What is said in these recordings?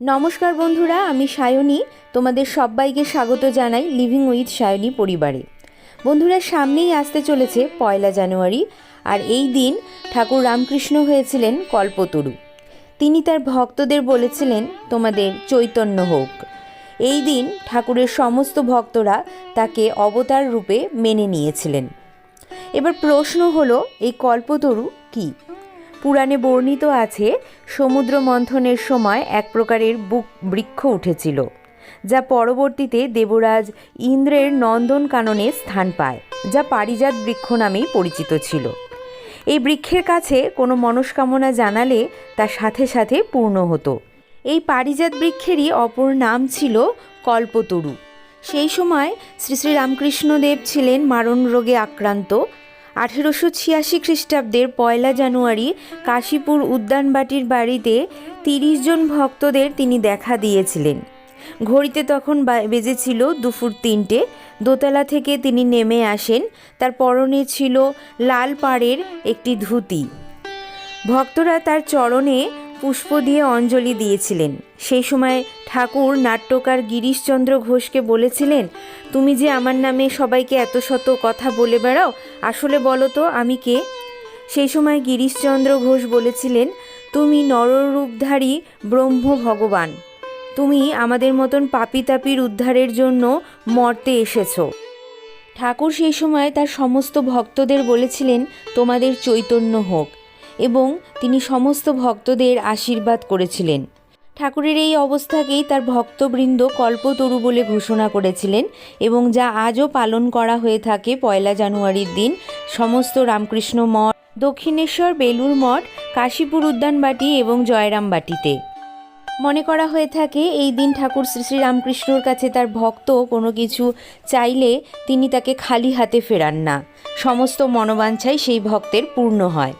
নমস্কার বন্ধুরা, আমি সায়নী। তোমাদের সবাইকে স্বাগত জানাই লিভিং উইথ সায়নী পরিবারে। বন্ধুরা, সামনেই আসতে চলেছে পয়লা জানুয়ারি, আর এই দিন ঠাকুর রামকৃষ্ণ হয়েছিলেন কল্পতরু। তিনি তার ভক্তদের বলেছিলেন, তোমাদের চৈতন্য হোক। এই দিন ঠাকুরের সমস্ত ভক্তরা তাকে অবতার রূপে মেনে নিয়েছিলেন। এবার প্রশ্ন হলো, এই কল্পতরু কী? পুরাণে বর্ণিত আছে সমুদ্র মন্থনের সময় এক প্রকারের বুক বৃক্ষ উঠেছিল, যা পরবর্তীতে দেবরাজ ইন্দ্রের নন্দন কাননে স্থান পায়, যা পারিজাত বৃক্ষ নামেই পরিচিত ছিল। এই বৃক্ষের কাছে কোনো মনস্কামনা জানালে তা সাথে সাথে পূর্ণ হতো। এই পারিজাত বৃক্ষেরই অপর নাম ছিল কল্পতরু। সেই সময় শ্রী শ্রী রামকৃষ্ণদেব ছিলেন মারণ রোগে আক্রান্ত আঠেরোশো ছিয়াশি খ্রিস্টাব্দের পয়লা জানুয়ারি কাশীপুর উদ্যানবাটির বাড়িতে তিরিশ জন ভক্তদের তিনি দেখা দিয়েছিলেন। ঘড়িতে তখন বেজেছিল দুপুর তিনটে। দোতলা থেকে তিনি নেমে আসেন। তার পরনে ছিল লাল পাড়ের একটি ধুতি। ভক্তরা তার চরণে পুষ্প দিয়ে অঞ্জলি দিয়েছিলেন। সেই সময় ঠাকুর নাট্যকার গিরিশচন্দ্র ঘোষকে বলেছিলেন, তুমি যে আমার নামে সবাইকে এত শত কথা বলে বেড়াও, আসলে বলো তো আমি কে? সেই সময় গিরিশচন্দ্র ঘোষ বলেছিলেন, তুমি নররূপধারী ব্রহ্ম ভগবান। তুমি আমাদের মতন পাপি তাপির উদ্ধারের জন্য মর্তে এসেছ। ঠাকুর সেই সময় তার সমস্ত ভক্তদের বলেছিলেন, তোমাদের চৈতন্য হোক। এবং তিনি সমস্ত ভক্তদের আশীর্বাদ করেছিলেন। ঠাকুরের এই অবস্থাকেই তার ভক্তবৃন্দ কল্পতরু বলে ঘোষণা করেছিলেন এবং যা আজও পালন করা হয়ে থাকে পয়লা জানুয়ারির দিন সমস্ত রামকৃষ্ণ মঠ, দক্ষিণেশ্বর বেলুর মঠ, কাশীপুর উদ্যানবাটি এবং জয়রামবাটিতে। মনে করা হয়ে থাকে এই দিন ঠাকুর শ্রী শ্রী রামকৃষ্ণর কাছে তার ভক্ত কোনো কিছু চাইলে তিনি তাকে খালি হাতে ফেরান না। সমস্ত মনোবাঞ্ছাই সেই ভক্তের পূর্ণ হয়।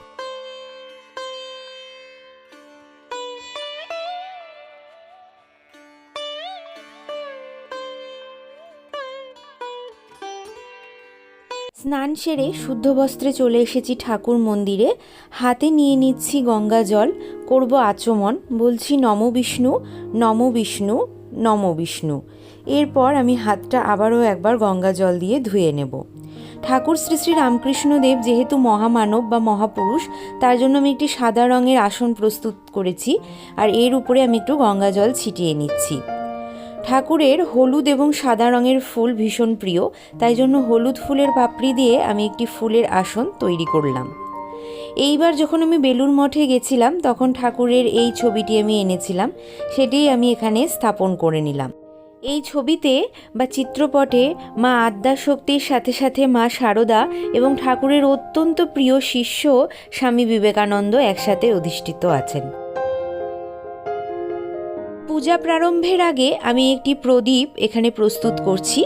স্নান সেরে শুদ্ধ বস্ত্রে চলে এসেছি ঠাকুর মন্দিরে। হাতে নিয়ে নিচ্ছি গঙ্গা জল, করব আচমন। বলছি, নম বিষ্ণু নম বিষ্ণু নম বিষ্ণু। এরপর আমি হাতটা আবারও একবার গঙ্গা জল দিয়ে ধুয়ে নেব। ঠাকুর শ্রী শ্রী রামকৃষ্ণদেব যেহেতু মহামানব বা মহাপুরুষ, তার জন্য আমি একটি সাদা রঙের আসন প্রস্তুত করেছি। আর এর উপরে আমি একটু গঙ্গা জল ছিটিয়ে নিচ্ছি। ঠাকুরের হলুদ এবং সাদা রঙের ফুল ভীষণ প্রিয়, তাই জন্য হলুদ ফুলের পাপড়ি দিয়ে আমি একটি ফুলের আসন তৈরি করলাম। এইবার যখন আমি বেলুর মঠে গেছিলাম, তখন ঠাকুরের এই ছবিটি আমি এনেছিলাম, সেটিই আমি এখানে স্থাপন করে নিলাম। এই ছবিতে বা চিত্রপটে মা আদ্যা শক্তির সাথে সাথে মা শারদা এবং ঠাকুরের অত্যন্ত প্রিয় শিষ্য স্বামী বিবেকানন্দ একসাথে অধিষ্ঠিত আছেন। পূজা প্রারম্ভের আগে আমি একটি প্রদীপ এখানে প্রস্তুত করছি।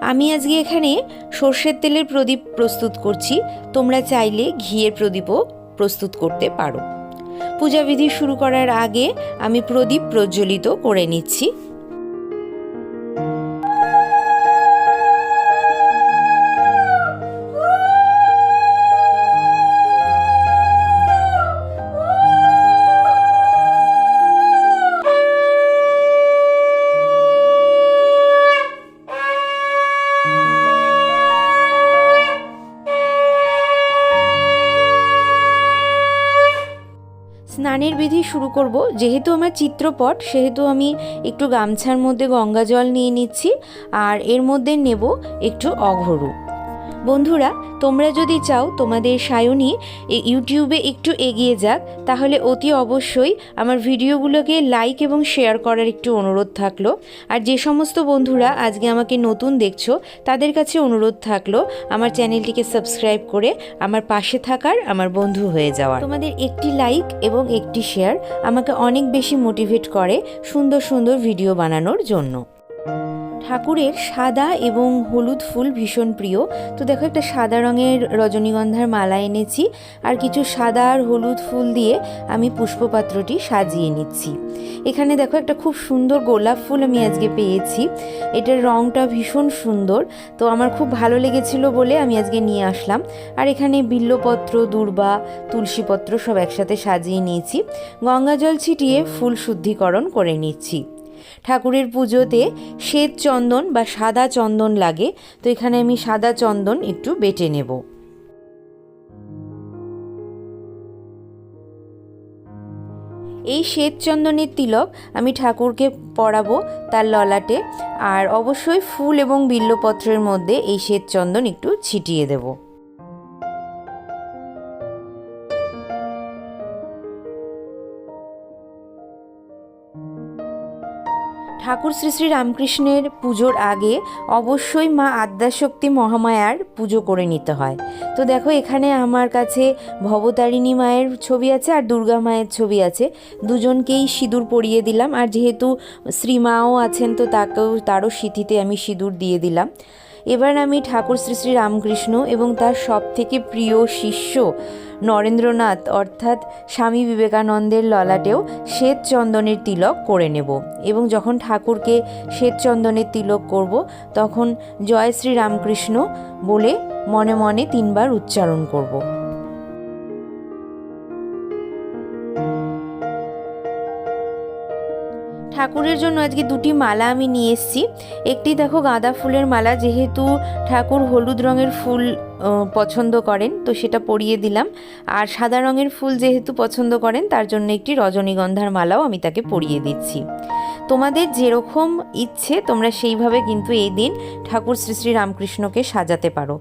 আমি আজকে এখানে সর্ষের তেলের প্রদীপ প্রস্তুত করছি। তোমরা চাইলে ঘিয়ের প্রদীপও প্রস্তুত করতে পারো। পূজাবিধি শুরু করার আগে আমি প্রদীপ প্রজ্বলিত করে নিচ্ছি। স্নানের বিধি শুরু করব। যেহেতু আমার চিত্রপট, সেহেতু আমি একটু গামছার মধ্যে গঙ্গা জল নিয়ে নিচ্ছি, আর এর মধ্যে নেব একটু অঘরু। বন্ধুরা, তোমরা যদি চাও তোমাদের সায়নী ইউটিউবে একটু এগিয়ে যাক, তাহলে অতি অবশ্যই আমার ভিডিওগুলোকে লাইক এবং শেয়ার করার একটু অনুরোধ থাকল। আর যে সমস্ত বন্ধুরা আজকে আমাকে নতুন দেখছ, তাদের কাছে অনুরোধ থাকল আমার চ্যানেলটিকে সাবস্ক্রাইব করে আমার পাশে থাকার, আমার বন্ধু হয়ে যাওয়ার। তোমাদের একটি লাইক এবং একটি শেয়ার আমাকে অনেক বেশি মোটিভেট করে সুন্দর সুন্দর ভিডিও বানানোর জন্য। ঠাকুরের সাদা এবং হলুদ ফুল ভীষণ প্রিয়। তো দেখো, একটা সাদা রঙের রজনীগন্ধার মালা এনেছি আর কিছু সাদা আর হলুদ ফুল দিয়ে আমি পুষ্পপাত্রটি সাজিয়ে নিচ্ছি। এখানে দেখো, একটা খুব সুন্দর গোলাপ ফুল আমি আজকে পেয়েছি। এটার রঙটা ভীষণ সুন্দর। তো আমার খুব ভালো লেগেছিল বলে আমি আজকে নিয়ে আসলাম। আর এখানে বিল্লপত্র, দূর্বা, তুলসীপত্র সব একসাথে সাজিয়ে নিয়েছি। গঙ্গা জল ছিটিয়ে ফুল শুদ্ধিকরণ করে নিচ্ছি। ঠাকুরের পুজোতে শ্বেত চন্দন বা সাদা চন্দন লাগে, তো এখানে আমি সাদা চন্দন একটু বেটে নেব। এই শ্বেত চন্দনের তিলক আমি ঠাকুরকে পরাবো তার ললাটে, আর অবশ্যই ফুল এবং বিল্লপত্রের মধ্যে এই শ্বেত চন্দন একটু ছিটিয়ে দেবো। ঠাকুর শ্রী শ্রী রামকৃষ্ণের পুজোর আগে অবশ্যই মা আদ্যাশক্তি মহামায়ার পুজো করে নিতে হয়। তো দেখো, এখানে আমার কাছে ভবতারিণী মায়ের ছবি আছে আর দুর্গা মায়ের ছবি আছে। দুজনকেই সিঁদুর পরিয়ে দিলাম। আর যেহেতু শ্রীমাও আছেন, তো তাকেও, তারও সিঁথিতে আমি সিঁদুর দিয়ে দিলাম। এবার আমি ঠাকুর শ্রী শ্রী রামকৃষ্ণ এবং তার সব থেকে প্রিয় শিষ্য নরেন্দ্রনাথ, অর্থাৎ স্বামী বিবেকানন্দের ললাটেও শ্বেত চন্দনের তিলক করে নেব। এবং যখন ঠাকুরকে শ্বেত চন্দনের তিলক করব, তখন জয় শ্রী রামকৃষ্ণ বলে মনে মনে তিনবার উচ্চারণ করব। ঠাকুরের জন্য আজকে দুটি মালা আমি নিয়ে এসেছি। একটি দেখো গাঁদা ফুলের মালা, যেহেতু ঠাকুর হলুদ রঙের ফুল পছন্দ করেন, তো সেটা পরিয়ে দিলাম। আর সাদা রঙের ফুল যেহেতু পছন্দ করেন, তার জন্য একটি রজনীগন্ধার মালাও আমি তাকে পরিয়ে দিচ্ছি। তোমাদের যেরকম ইচ্ছে, তোমরা সেইভাবে কিন্তু এই দিন ঠাকুর শ্রী শ্রী রামকৃষ্ণকে সাজাতে পারো।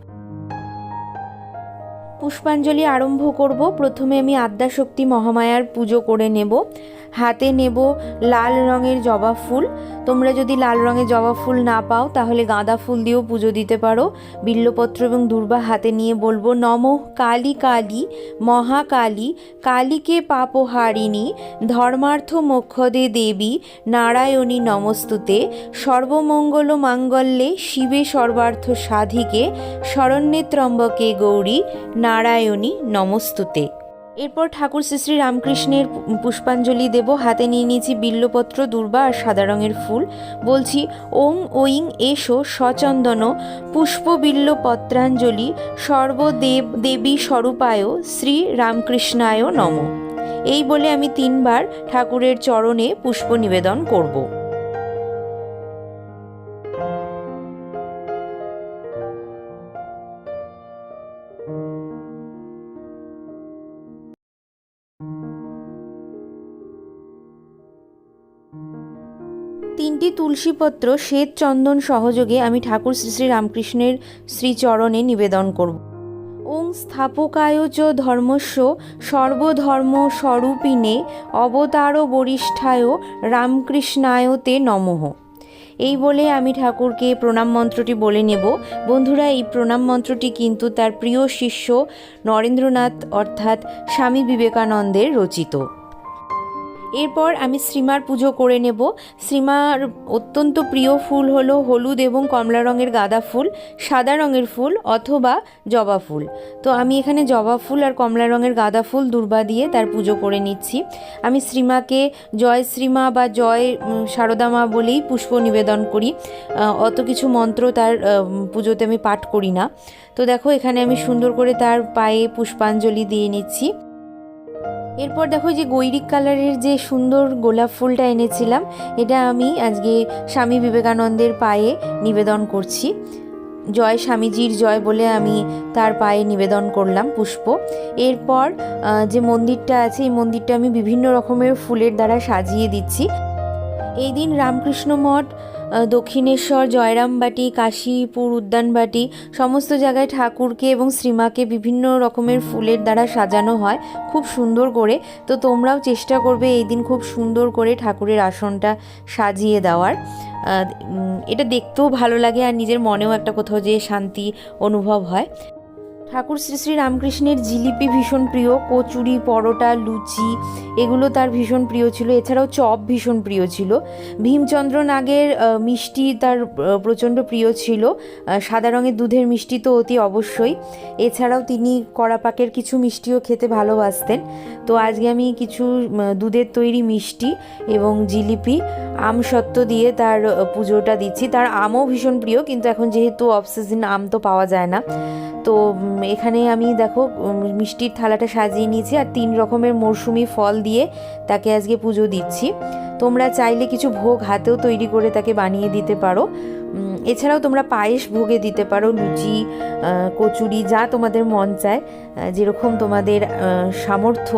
পুষ্পাঞ্জলি আরম্ভ করব। প্রথমে আমি আদ্যাশক্তি মহামায়ার পুজো করে নেব। হাতে নেব লাল রঙের জবা ফুল। তোমরা যদি লাল রঙের জবা ফুল না পাও, তাহলে গাঁদা ফুল দিয়েও পুজো দিতে পারো। বিল্লপত্র এবং দুর্বা হাতে নিয়ে বলব, নম কালী কালী মহাকালী কালীকে পাপহারিণী, ধর্মার্থ মোক্ষদে দেবী, নারায়ণী নমস্তুতে, সর্বমঙ্গল মাঙ্গল্যে শিবে সর্বার্থ সাধিকে, শরণ্যে ত্রম্বকে গৌরী নারায়ণী নমস্তুতে। এরপর ঠাকুর শ্রী শ্রী রামকৃষ্ণের পুষ্পাঞ্জলি দেব। হাতে নিয়ে নিয়েছি বিল্লপত্র, দুর্বা আর সাদা রঙের ফুল। বলছি, ওং ওইং এসো সচন্দন পুষ্প বিল্ল সর্বদেব, দেবী স্বরূপায় শ্রী রামকৃষ্ণায় নম। এই বলে আমি তিনবার ঠাকুরের চরণে পুষ্প নিবেদন করব। তিনটি তুলসীপত্র শ্বেত চন্দন সহযোগে আমি ঠাকুর শ্রী শ্রী রামকৃষ্ণের শ্রীচরণে নিবেদন করব। ওং স্থাপকায় চ ধর্মস্য সর্বধর্ম স্বরূপিণে অবতার বরিষ্ঠায় রামকৃষ্ণায় তে নমঃ। এই বলে আমি ঠাকুরকে প্রণাম মন্ত্রটি বলে নেব। বন্ধুরা, এই প্রণাম মন্ত্রটি কিন্তু তার প্রিয় শিষ্য নরেন্দ্রনাথ অর্থাৎ স্বামী বিবেকানন্দের রচিত। এরপর আমি শ্রীমার পুজো করে নেব। শ্রীমার অত্যন্ত প্রিয় ফুল হলো হলুদ এবং কমলা রঙের গাঁদা ফুল, সাদা রঙের ফুল অথবা জবা ফুল। তো আমি এখানে জবা ফুল আর কমলা রঙের গাঁদা ফুল দুর্বা দিয়ে তার পুজো করে নিচ্ছি। আমি শ্রীমাকে জয় শ্রীমা বা জয় সারদা মা বলেই পুষ্প নিবেদন করি। অত কিছু মন্ত্র তার পুজোতে আমি পাঠ করি না। তো দেখো এখানে আমি সুন্দর করে তার পায়ে পুষ্পাঞ্জলি দিয়ে নিচ্ছি। এরপর দেখো যে গৈরিক কালারের যে সুন্দর গোলাপ ফুলটা এনেছিলাম, এটা আমি আজকে স্বামী বিবেকানন্দের পায়ে নিবেদন করছি। জয় স্বামীজির জয় বলে আমি তার পায়ে নিবেদন করলাম পুষ্প। এরপর যে মন্দিরটা আছে, এই মন্দিরটা আমি বিভিন্ন রকমের ফুলের দ্বারা সাজিয়ে দিচ্ছি। এই দিন রামকৃষ্ণ মঠ দক্ষিণেশ্বর, জয়রামবাটি, কাশীপুর, উদ্যানবাটি, সমস্ত জায়গায় ঠাকুরকে এবং শ্রীমাকে বিভিন্ন রকমের ফুলের দ্বারা সাজানো হয়। খুব সুন্দর করে। তো তোমরাও চেষ্টা করবে এই দিন খুব সুন্দর করে ঠাকুরের আসনটা সাজিয়ে দেওয়ার। এটা দেখতেও ভালো লাগে আর নিজের মনেও একটা কোথাও যে শান্তি অনুভব হয়। ঠাকুর শ্রী শ্রী রামকৃষ্ণের জিলিপি ভীষণ প্রিয়, কচুরি, পরোটা, লুচি, এগুলো তার ভীষণ প্রিয় ছিল। এছাড়াও চপ ভীষণ প্রিয় ছিল। ভীমচন্দ্র নাগের মিষ্টি তার প্রচণ্ড প্রিয় ছিল। সাদা রঙের দুধের মিষ্টি তো অতি অবশ্যই। এছাড়াও তিনি কড়াপাকের কিছু মিষ্টিও খেতে ভালোবাসতেন। তো আজকে আমি কিছু দুধের তৈরি মিষ্টি এবং জিলিপি, আম সত্ত্ব দিয়ে তার পুজোটা দিচ্ছি। তার আমও ভীষণ প্রিয়, কিন্তু এখন যেহেতু অফ সিজন আম তো পাওয়া যায় না। তো এখানে আমি দেখো মিষ্টির থালাটা সাজিয়ে নিয়েছি আর তিন রকমের মরশুমি ফল দিয়ে তাকে আজকে পুজো দিচ্ছি। তোমরা চাইলে কিছু ভোগ হাতেও তৈরি করে তাকে বানিয়ে দিতে পারো। এছাড়াও তোমরা পায়েস ভোগে দিতে পারো, লুচি কচুরি, যা তোমাদের মন চায় যেরকম তোমাদের সামর্থ্য,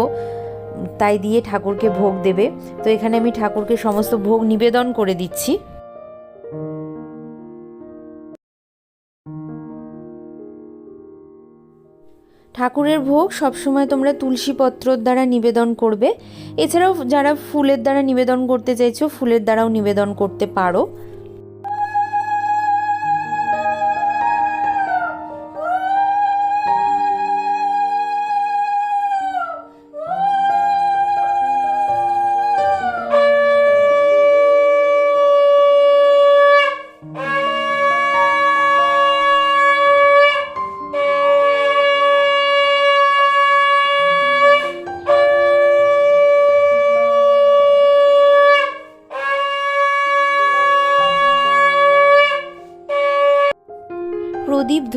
তাই দিয়ে ঠাকুরকে ভোগ দেবে। তো এখানে আমি ঠাকুরকে সমস্ত ভোগ নিবেদন করে দিচ্ছি। ঠাকুরের ভোগ সবসময় তোমরা তুলসী পত্রর দ্বারা নিবেদন করবে। এছাড়াও যারা ফুলের দ্বারা নিবেদন করতে চাইছো, ফুলের দ্বারাও নিবেদন করতে পারো।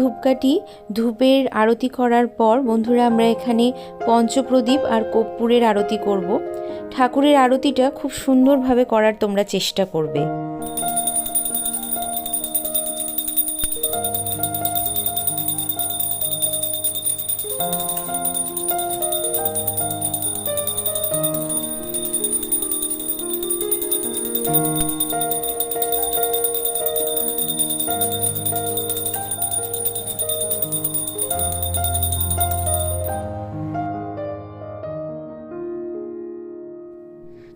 ধূপকাঠি ধূপের আরতি করার পর বন্ধুরা আমরা এখানে পঞ্চপ্রদীপ আর কর্পূরের আরতি করব। ঠাকুরের আরতিটা খুব সুন্দরভাবে করার তোমরা চেষ্টা করবে।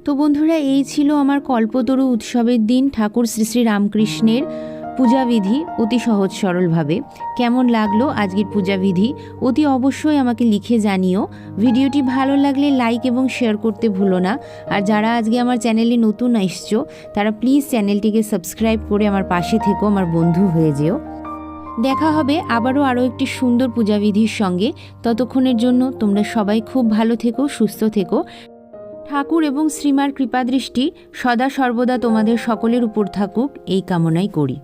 তো বন্ধুরা, এই ছিল আমার কল্পতরু উৎসবের দিন ঠাকুর শ্রী শ্রী রামকৃষ্ণের পূজাবিধি অতি সহজ সরলভাবে। কেমন লাগল আজকের পূজাবিধি? অতি অবশ্যই আমাকে লিখে জানিও। ভিডিওটি ভালো লাগলে লাইক এবং শেয়ার করতে ভুলো না। আর যারা আজকে আমার চ্যানেলে নতুন এসছো তারা প্লিজ চ্যানেলটিকে সাবস্ক্রাইব করে আমার পাশে থেকো, আমার বন্ধু হয়ে যেও। দেখা হবে আবারও আরও একটি সুন্দর পূজাবিধির সঙ্গে। ততক্ষণের জন্য তোমরা সবাই খুব ভালো থেকো, সুস্থ থেকো। ঠাকুর এবং শ্রীমার কৃপাদৃষ্টি সদা সর্বদা তোমাদের সকলের উপর থাকুক এই কামনাই করি।